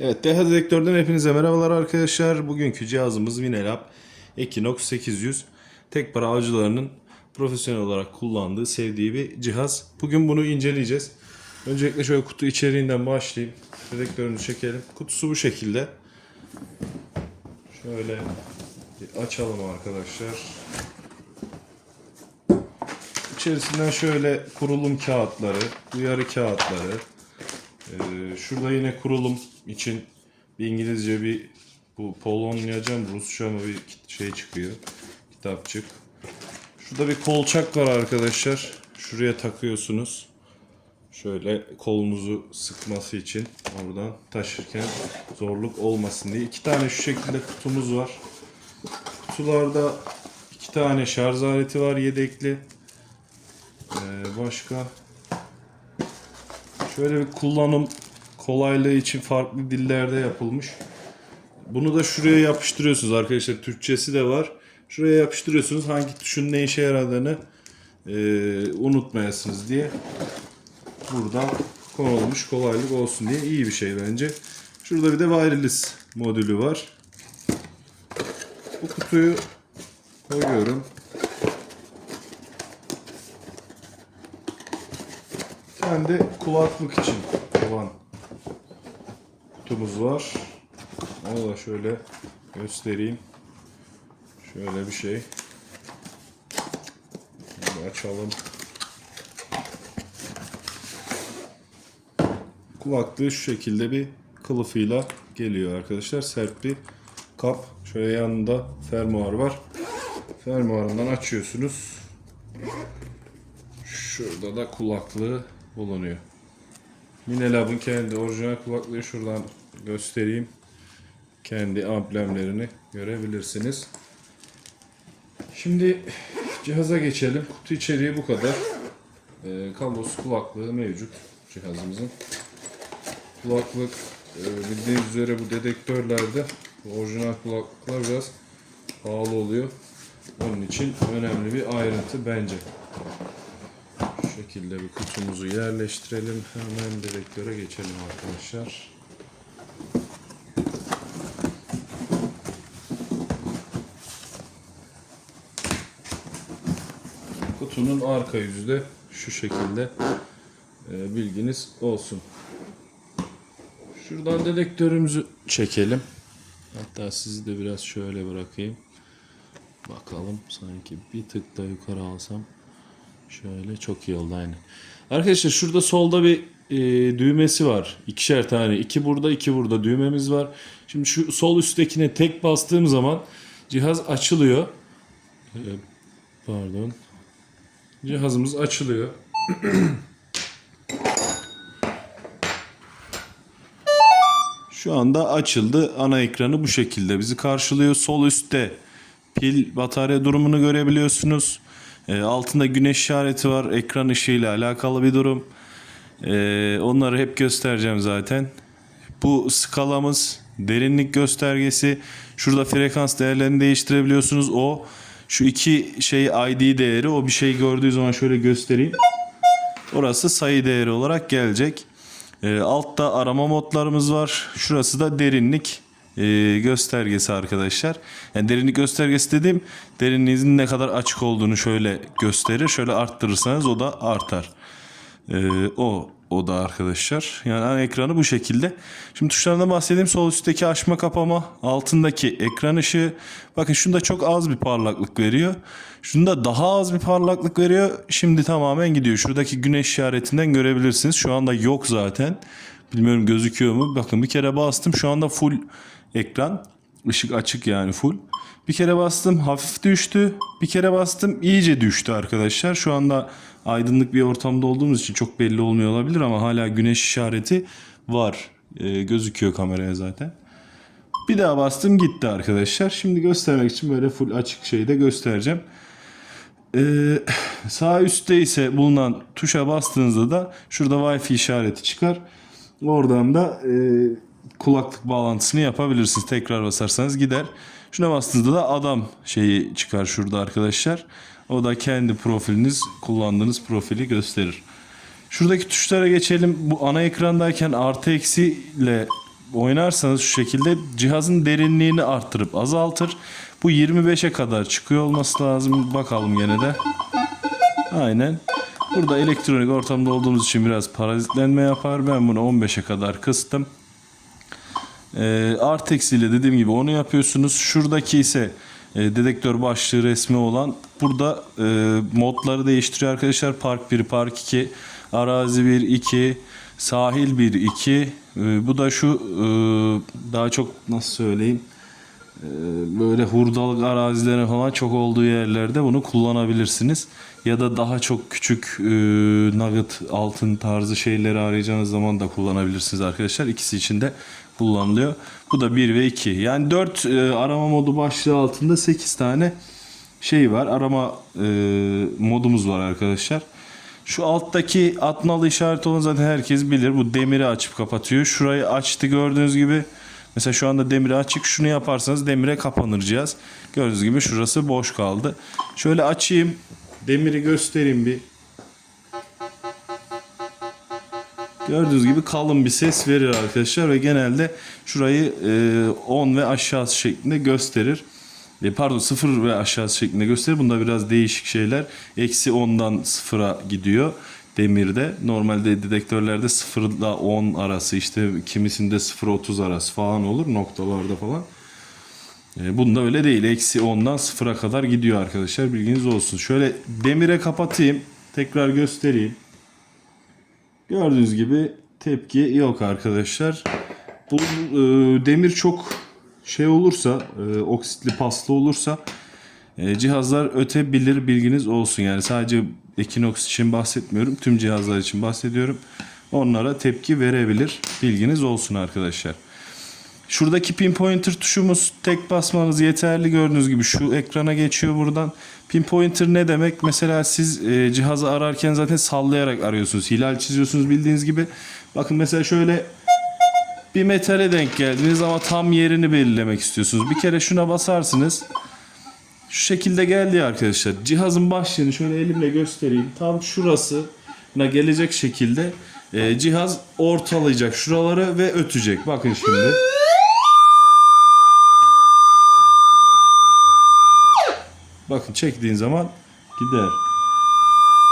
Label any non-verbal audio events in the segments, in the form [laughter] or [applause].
Evet, Deha Dedektör'den hepinize merhabalar arkadaşlar. Bugünkü cihazımız Winelab Equinox 800. Tek para avcılarının profesyonel olarak kullandığı, sevdiği bir cihaz. Bugün bunu inceleyeceğiz. Öncelikle şöyle kutu içeriğinden başlayayım. Dedektörünü çekelim. Kutusu bu şekilde. Şöyle açalım arkadaşlar. İçerisinden şöyle kurulum kağıtları, uyarı kağıtları, ee, şurada yine kurulum için bir İngilizce bir bu Polonyaca mı Rusça mı bir şey çıkıyor. Kitapçık. Şurada bir kolçak var arkadaşlar. Şuraya takıyorsunuz. Şöyle kolunuzu sıkması için oradan taşırken zorluk olmasın diye. İki tane şu şekilde kutumuz var. Kutularda iki tane şarj aleti var yedekli. Ee, başka Şöyle bir kullanım kolaylığı için farklı dillerde yapılmış. Bunu da şuraya yapıştırıyorsunuz arkadaşlar. Türkçesi de var. Şuraya yapıştırıyorsunuz. Hangi tuşun ne işe yaradığını e, unutmayasınız diye. Burada konulmuş kolaylık olsun diye iyi bir şey bence. Şurada bir de wireless modülü var. Bu kutuyu koyuyorum. Tane de kulaklık için olan kutumuz var. Onu da şöyle göstereyim. Şöyle bir şey. Bunu açalım. Kulaklığı şu şekilde bir kılıfıyla geliyor arkadaşlar. Sert bir kap. Şöyle yanında fermuar var. Fermuarından açıyorsunuz. Şurada da kulaklığı bulunuyor. Minelab'ın kendi orijinal kulaklığı şuradan göstereyim. Kendi amblemlerini görebilirsiniz. Şimdi cihaza geçelim. Kutu içeriği bu kadar. Ee, kablosuz kulaklığı mevcut cihazımızın. Kulaklık e, bildiğiniz üzere bu dedektörlerde bu orijinal kulaklıklar biraz pahalı oluyor. Onun için önemli bir ayrıntı bence. Şekilde bir kutumuzu yerleştirelim. Hemen dedektöre geçelim arkadaşlar. Kutunun arka yüzü de şu şekilde e, bilginiz olsun. Şuradan dedektörümüzü çekelim. Hatta sizi de biraz şöyle bırakayım. Bakalım sanki bir tık da yukarı alsam şöyle çok iyi oldu aynı. Arkadaşlar şurada solda bir e, düğmesi var. İkişer tane. iki burada iki burada düğmemiz var. Şimdi şu sol üsttekine tek bastığım zaman cihaz açılıyor. E, pardon. Cihazımız açılıyor. [clears throat] Şu anda açıldı. Ana ekranı bu şekilde bizi karşılıyor. Sol üstte pil batarya durumunu görebiliyorsunuz. Ee, altında güneş işareti var. Ekran ışığıyla alakalı bir durum. Ee, onları hep göstereceğim zaten. Bu skalamız derinlik göstergesi. Şurada frekans değerlerini değiştirebiliyorsunuz. O şu iki şey ID değeri o bir şey gördüğü zaman şöyle göstereyim. Orası sayı değeri olarak gelecek. Ee, altta arama modlarımız var. Şurası da derinlik e, göstergesi arkadaşlar. Yani derinlik göstergesi dediğim derinliğinizin ne kadar açık olduğunu şöyle gösterir. Şöyle arttırırsanız o da artar. Ee, o o da arkadaşlar. Yani ekranı bu şekilde. Şimdi tuşlarından bahsedeyim. Sol üstteki açma kapama, altındaki ekran ışığı. Bakın şunda çok az bir parlaklık veriyor. Şunda daha az bir parlaklık veriyor. Şimdi tamamen gidiyor. Şuradaki güneş işaretinden görebilirsiniz. Şu anda yok zaten. Bilmiyorum gözüküyor mu? Bakın bir kere bastım. Şu anda full ekran. Işık açık yani full. Bir kere bastım hafif düştü. Bir kere bastım iyice düştü arkadaşlar. Şu anda aydınlık bir ortamda olduğumuz için çok belli olmuyor olabilir ama hala güneş işareti var. Ee, gözüküyor kameraya zaten. Bir daha bastım gitti arkadaşlar. Şimdi göstermek için böyle full açık şeyi de göstereceğim. Ee, sağ üstte ise bulunan tuşa bastığınızda da şurada Wi-Fi işareti çıkar. Oradan da e, kulaklık bağlantısını yapabilirsiniz. Tekrar basarsanız gider. Şuna bastığınızda da adam şeyi çıkar şurada arkadaşlar. O da kendi profiliniz, kullandığınız profili gösterir. Şuradaki tuşlara geçelim. Bu ana ekrandayken artı eksi ile oynarsanız şu şekilde cihazın derinliğini arttırıp azaltır. Bu 25'e kadar çıkıyor olması lazım. Bakalım gene de. Aynen. Burada elektronik ortamda olduğumuz için biraz parazitlenme yapar. Ben bunu 15'e kadar kıstım. E, Artex ile dediğim gibi onu yapıyorsunuz. Şuradaki ise e, dedektör başlığı resmi olan burada e, modları değiştiriyor arkadaşlar. Park 1, Park 2, Arazi 1, 2, Sahil 1, 2. E, bu da şu e, daha çok nasıl söyleyeyim e, böyle hurdalık arazilerin falan çok olduğu yerlerde bunu kullanabilirsiniz. Ya da daha çok küçük e, nugget altın tarzı şeyleri arayacağınız zaman da kullanabilirsiniz arkadaşlar. İkisi için de kullanılıyor. Bu da 1 ve 2. Yani 4 e, arama modu başlığı altında 8 tane şey var. Arama e, modumuz var arkadaşlar. Şu alttaki atmalı işaret olan zaten herkes bilir. Bu demiri açıp kapatıyor. Şurayı açtı gördüğünüz gibi. Mesela şu anda demiri açık. Şunu yaparsanız demire kapanır cihaz. Gördüğünüz gibi şurası boş kaldı. Şöyle açayım. Demiri göstereyim bir. Gördüğünüz gibi kalın bir ses verir arkadaşlar ve genelde şurayı e, 10 ve aşağısı şeklinde gösterir. E, pardon 0 ve aşağısı şeklinde gösterir. Bunda biraz değişik şeyler. Eksi 10'dan 0'a gidiyor demirde. Normalde dedektörlerde 0 ile 10 arası işte kimisinde 0-30 arası falan olur noktalarda falan. E, bunda öyle değil. Eksi 10'dan 0'a kadar gidiyor arkadaşlar. Bilginiz olsun. Şöyle demire kapatayım. Tekrar göstereyim. Gördüğünüz gibi tepki yok arkadaşlar. Bu e, demir çok şey olursa, e, oksitli paslı olursa e, cihazlar ötebilir bilginiz olsun. Yani sadece Equinox için bahsetmiyorum. Tüm cihazlar için bahsediyorum. Onlara tepki verebilir. Bilginiz olsun arkadaşlar. Şuradaki pinpointer tuşumuz tek basmanız yeterli gördüğünüz gibi şu ekrana geçiyor buradan. Pinpointer ne demek? Mesela siz e, cihazı ararken zaten sallayarak arıyorsunuz. Hilal çiziyorsunuz bildiğiniz gibi. Bakın mesela şöyle bir metale denk geldiniz ama tam yerini belirlemek istiyorsunuz. Bir kere şuna basarsınız. Şu şekilde geldi arkadaşlar. Cihazın başlığını şöyle elimle göstereyim. Tam şurasına gelecek şekilde e, cihaz ortalayacak şuraları ve ötecek. Bakın şimdi. Bakın çektiğin zaman gider.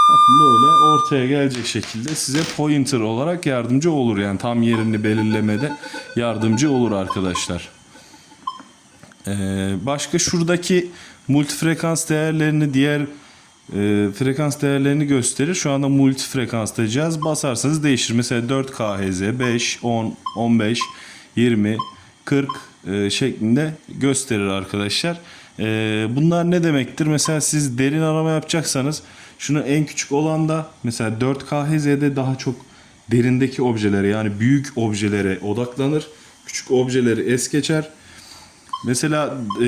Bakın böyle ortaya gelecek şekilde size pointer olarak yardımcı olur. Yani tam yerini belirlemede yardımcı olur arkadaşlar. Ee, başka şuradaki multifrekans değerlerini diğer e, frekans değerlerini gösterir. Şu anda multi frekansta cihaz basarsanız değişir. Mesela 4 kHz, 5, 10, 15, 20, 40 e, şeklinde gösterir arkadaşlar. E, bunlar ne demektir? Mesela siz derin arama yapacaksanız şunu en küçük olan da mesela 4 kHz'de daha çok derindeki objelere yani büyük objelere odaklanır. Küçük objeleri es geçer. Mesela e,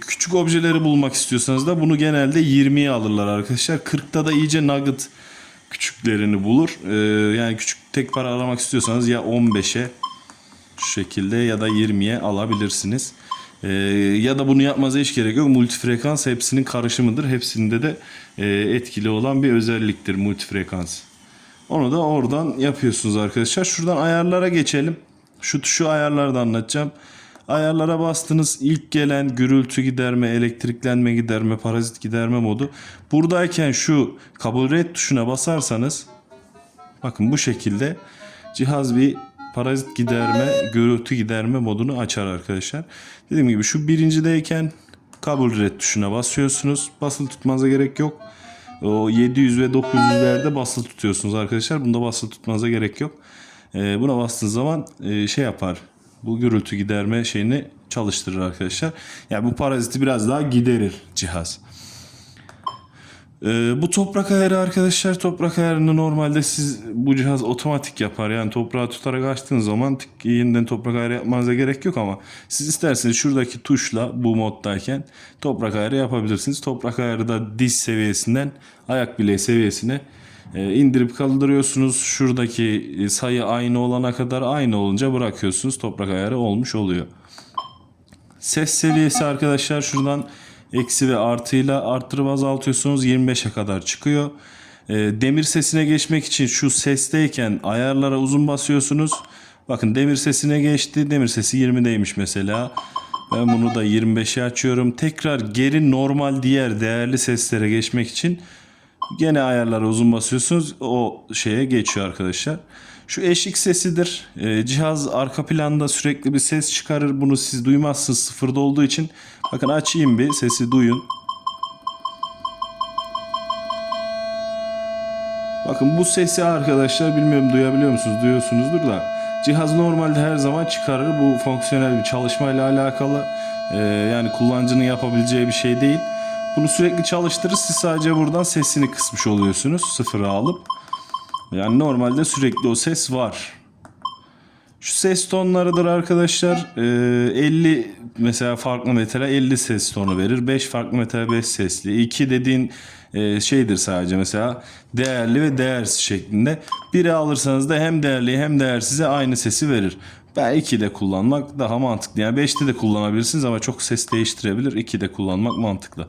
küçük objeleri bulmak istiyorsanız da bunu genelde 20'ye alırlar arkadaşlar. 40'ta da iyice nugget küçüklerini bulur. E, yani küçük tek para aramak istiyorsanız ya 15'e şu şekilde ya da 20'ye alabilirsiniz. E, ya da bunu yapmanıza hiç gerek yok. Multifrekans hepsinin karışımıdır. Hepsinde de e, etkili olan bir özelliktir multifrekans. Onu da oradan yapıyorsunuz arkadaşlar. Şuradan ayarlara geçelim. Şu tuşu ayarlarda anlatacağım. Ayarlara bastınız. İlk gelen gürültü giderme, elektriklenme giderme, parazit giderme modu. Buradayken şu kabul red tuşuna basarsanız bakın bu şekilde cihaz bir parazit giderme, gürültü giderme modunu açar arkadaşlar. Dediğim gibi şu birincideyken kabul red tuşuna basıyorsunuz. Basılı tutmanıza gerek yok. O 700 ve 900'lerde basılı tutuyorsunuz arkadaşlar. Bunda basılı tutmanıza gerek yok. Ee, buna bastığınız zaman e, şey yapar. Bu gürültü giderme şeyini çalıştırır arkadaşlar. Yani bu paraziti biraz daha giderir cihaz. Ee, bu toprak ayarı arkadaşlar toprak ayarını normalde siz bu cihaz otomatik yapar. Yani toprağı tutarak açtığınız zaman tık, yeniden toprak ayarı yapmanıza gerek yok ama siz isterseniz şuradaki tuşla bu moddayken toprak ayarı yapabilirsiniz. Toprak ayarı da diz seviyesinden ayak bileği seviyesine e, indirip kaldırıyorsunuz. Şuradaki e, sayı aynı olana kadar aynı olunca bırakıyorsunuz. Toprak ayarı olmuş oluyor. Ses seviyesi arkadaşlar şuradan eksi ve artıyla arttırıp azaltıyorsunuz 25'e kadar çıkıyor. E, demir sesine geçmek için şu sesteyken ayarlara uzun basıyorsunuz. Bakın demir sesine geçti. Demir sesi 20'deymiş mesela. Ben bunu da 25'e açıyorum. Tekrar geri normal diğer değerli seslere geçmek için gene ayarlara uzun basıyorsunuz. O şeye geçiyor arkadaşlar. Şu eşik sesidir. Ee, cihaz arka planda sürekli bir ses çıkarır. Bunu siz duymazsınız sıfırda olduğu için. Bakın açayım bir sesi duyun. Bakın bu sesi arkadaşlar bilmiyorum duyabiliyor musunuz? Duyuyorsunuzdur da. Cihaz normalde her zaman çıkarır. Bu fonksiyonel bir çalışmayla alakalı. Ee, yani kullanıcının yapabileceği bir şey değil. Bunu sürekli çalıştırır. Siz sadece buradan sesini kısmış oluyorsunuz. Sıfıra alıp. Yani normalde sürekli o ses var. Şu ses tonlarıdır arkadaşlar. Ee, 50 mesela farklı metale 50 ses tonu verir. 5 farklı metal 5 sesli. 2 dediğin e, şeydir sadece mesela değerli ve değersiz şeklinde. Biri alırsanız da hem değerli hem değersize aynı sesi verir. Ben 2 de kullanmak daha mantıklı. Yani 5'te de kullanabilirsiniz ama çok ses değiştirebilir. 2 de kullanmak mantıklı.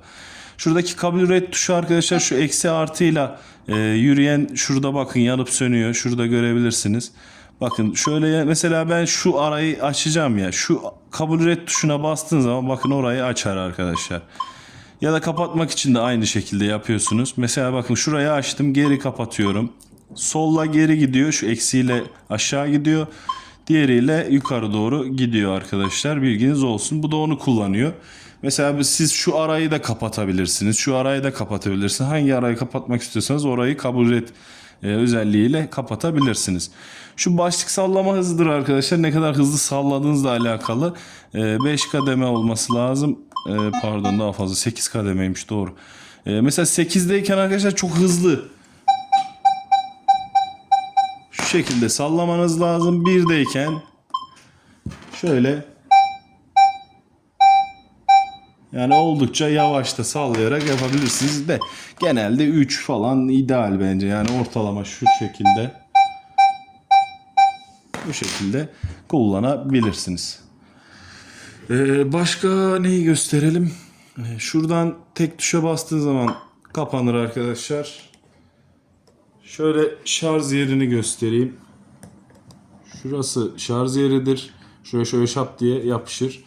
Şuradaki kabul red tuşu arkadaşlar şu eksi artıyla e, yürüyen şurada bakın yanıp sönüyor. Şurada görebilirsiniz. Bakın şöyle mesela ben şu arayı açacağım ya. Şu kabul et tuşuna bastığın zaman bakın orayı açar arkadaşlar. Ya da kapatmak için de aynı şekilde yapıyorsunuz. Mesela bakın şurayı açtım geri kapatıyorum. Solla geri gidiyor. Şu eksiyle aşağı gidiyor. Diğeriyle yukarı doğru gidiyor arkadaşlar. Bilginiz olsun. Bu da onu kullanıyor. Mesela siz şu arayı da kapatabilirsiniz. Şu arayı da kapatabilirsiniz. Hangi arayı kapatmak istiyorsanız orayı kabul et e, özelliğiyle kapatabilirsiniz. Şu başlık sallama hızıdır arkadaşlar. Ne kadar hızlı salladığınızla alakalı. 5 kademe olması lazım. E, pardon daha fazla 8 kademeymiş doğru. E, mesela 8'deyken arkadaşlar çok hızlı. Şu şekilde sallamanız lazım. 1'deyken şöyle yani oldukça yavaşta sallayarak yapabilirsiniz de genelde 3 falan ideal bence. Yani ortalama şu şekilde bu şekilde kullanabilirsiniz. Ee, başka neyi gösterelim? Ee, şuradan tek tuşa bastığı zaman kapanır arkadaşlar. Şöyle şarj yerini göstereyim. Şurası şarj yeridir. Şöyle şöyle şap diye yapışır.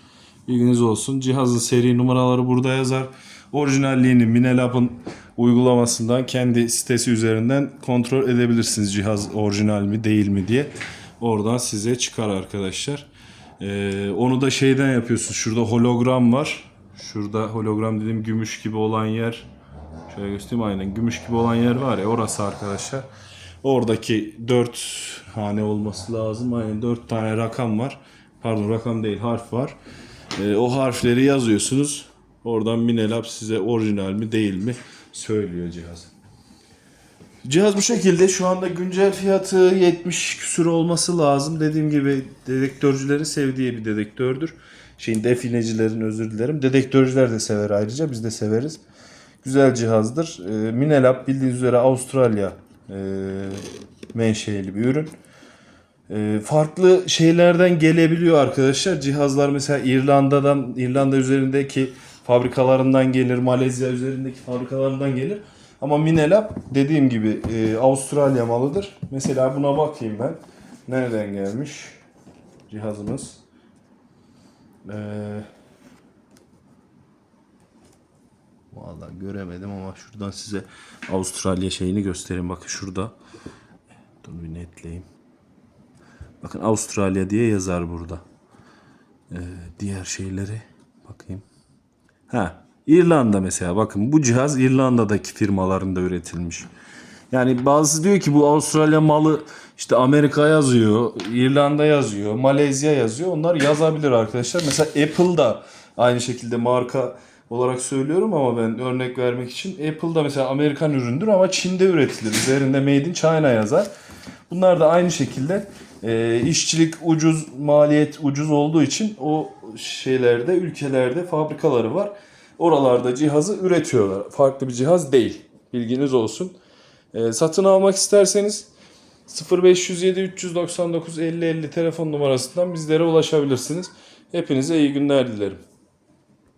Bilginiz olsun. Cihazın seri numaraları burada yazar. Orijinalliğini Minelab'ın uygulamasından kendi sitesi üzerinden kontrol edebilirsiniz. Cihaz orijinal mi değil mi diye. Oradan size çıkar arkadaşlar. Ee, onu da şeyden yapıyorsunuz. Şurada hologram var. Şurada hologram dediğim gümüş gibi olan yer. Şöyle göstereyim aynen. Gümüş gibi olan yer var ya orası arkadaşlar. Oradaki 4 hane olması lazım. Aynen 4 tane rakam var. Pardon rakam değil harf var. Ee, o harfleri yazıyorsunuz. Oradan Minelab size orijinal mi değil mi söylüyor cihaz. Cihaz bu şekilde. Şu anda güncel fiyatı 70 küsür olması lazım. Dediğim gibi dedektörcülerin sevdiği bir dedektördür. Şeyin definecilerin özür dilerim. Dedektörcüler de sever ayrıca. Biz de severiz. Güzel cihazdır. Ee, Minelab bildiğiniz üzere Avustralya e, menşeli bir ürün. Ee, farklı şeylerden gelebiliyor arkadaşlar. Cihazlar mesela İrlanda'dan, İrlanda üzerindeki fabrikalarından gelir, Malezya üzerindeki fabrikalarından gelir. Ama Minelab dediğim gibi e, Avustralya malıdır. Mesela buna bakayım ben. Nereden gelmiş cihazımız? Ee, Vallahi göremedim ama şuradan size Avustralya şeyini göstereyim. Bakın şurada. Dur bir netleyeyim. Bakın Avustralya diye yazar burada. Ee, diğer şeyleri bakayım. Ha, İrlanda mesela bakın bu cihaz İrlanda'daki firmalarında üretilmiş. Yani bazısı diyor ki bu Avustralya malı işte Amerika yazıyor, İrlanda yazıyor, Malezya yazıyor. Onlar yazabilir arkadaşlar. Mesela Apple da aynı şekilde marka olarak söylüyorum ama ben örnek vermek için Apple da mesela Amerikan üründür ama Çin'de üretilir. Üzerinde Made in China yazar. Bunlar da aynı şekilde e, işçilik ucuz, maliyet ucuz olduğu için o şeylerde, ülkelerde fabrikaları var. Oralarda cihazı üretiyorlar. Farklı bir cihaz değil. Bilginiz olsun. E, satın almak isterseniz 0507 399 50 50 telefon numarasından bizlere ulaşabilirsiniz. Hepinize iyi günler dilerim.